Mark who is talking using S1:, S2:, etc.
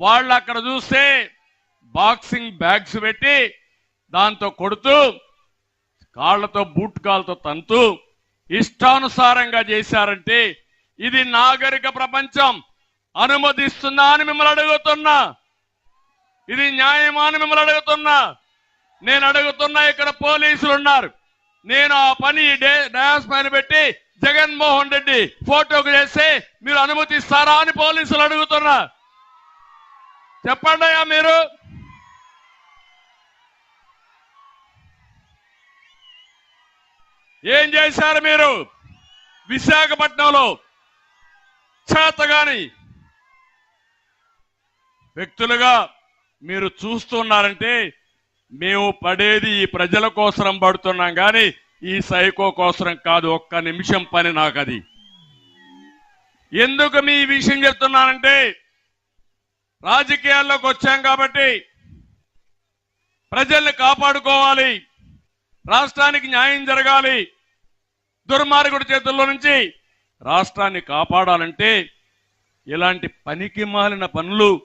S1: వాళ్ళు అక్కడ చూస్తే బాక్సింగ్ బ్యాగ్స్ పెట్టి దాంతో కొడుతూ కాళ్ళతో బూట్ కాళ్ళతో తంతు ఇష్టానుసారంగా చేశారంటే ఇది నాగరిక ప్రపంచం. అనుమతిస్తుందా అని మిమ్మల్ని అడుగుతున్నా. ఇది న్యాయమా అని మిమ్మల్ని అడుగుతున్నా. నేను అడుగుతున్నా ఇక్కడ పోలీసులు ఉన్నారు. నేను ఆ పని డే డయాస్ పైన పెట్టి జగన్మోహన్ రెడ్డి ఫోటోకు చేస్తే మీరు అనుమతిస్తారా అని పోలీసులు అడుగుతున్నా చెప్పండి అయ్యా మీరు. ఏం చేశారు మీరు? విశాఖపట్నంలో చేతగాని వ్యక్తులుగా మీరు చూస్తున్నారంటే మేము పడేది ఈ ప్రజల కోసరం పడుతున్నాం కానీ ఈ సైకో కోసరం కాదు. ఒక్క నిమిషం పని నాకు అది ఎందుకు మీ విషయం చెప్తున్నానంటే రాజకీయాల్లోకి వచ్చాం కాబట్టి ప్రజల్ని కాపాడుకోవాలి. రాష్ట్రానికి న్యాయం జరగాలి. దుర్మార్గుడి చేతుల్లో నుంచి రాష్ట్రాన్ని కాపాడాలంటే ఇలాంటి పనికి మాలిన పనులు